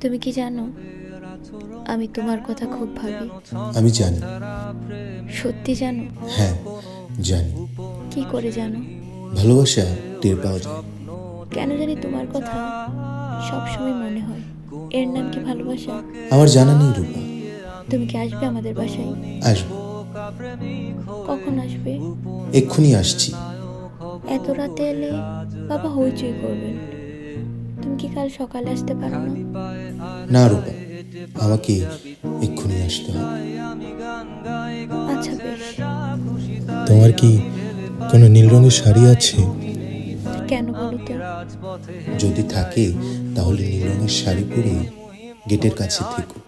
তুমি কি জানো? আমি তোমার কথা খুব ভাবি। আমি জানি। সত্যি জানো? হ্যাঁ জানি। কি করে জানো? ভালোবাসা টের পাওয়া যায়। কেন জানি তোমার কথা সব সময় মনে হয়। এর নাম কি ভালোবাসা? আমার জানা নেই রূপা। তুমি কি আসবে আমাদের বাসায়? আসব। কখন আসবে? এক্ষুনি আসছি। এত রাতে এলে বাবা হইচই করবেন। তুমি কি কাল সকালে আসতে পারো না? না রূপা আমাকে এক্ষুনি আসতে হবে। আচ্ছা বেশ। তোমার কি কোনো নীল রঙের শাড়ি আছে? কেন বলো তো? যদি থাকে তাহলে নীল রঙের শাড়ি পরে গেটের কাছে থেকো।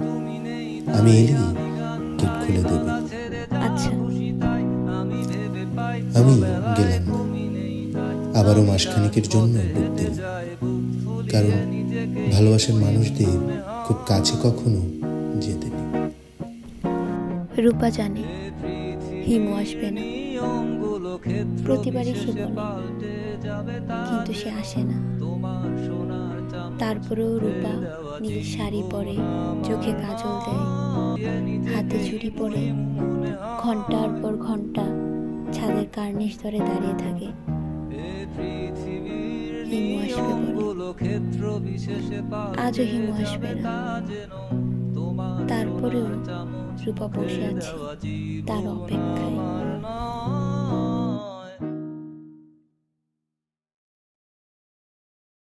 আমি এলেই গেট খুলে দেবে। আচ্ছা। আমি গেলাম। আবারও মাসখানেকের জন্য ঢুকতে না। কারণ ভালোবাসার মানুষদের খুব কাছে কখনো যেতে নেই। রূপা জানে, হিমু আসবে না। প্রতিবারই সে কিন্তু সে আসে না। তারপরেও রূপা নীল শাড়ি পরে চোখে কাজল দেয়, হাতে চুড়ি পরে। ঘণ্টার পর ঘণ্টা ছাদের কার্নিশ ধরে দাঁড়িয়ে থাকে। হিমু আসবে আজও হিমু আসবে না। তারপরেও রূপা বসে আছে তার অপেক্ষায়।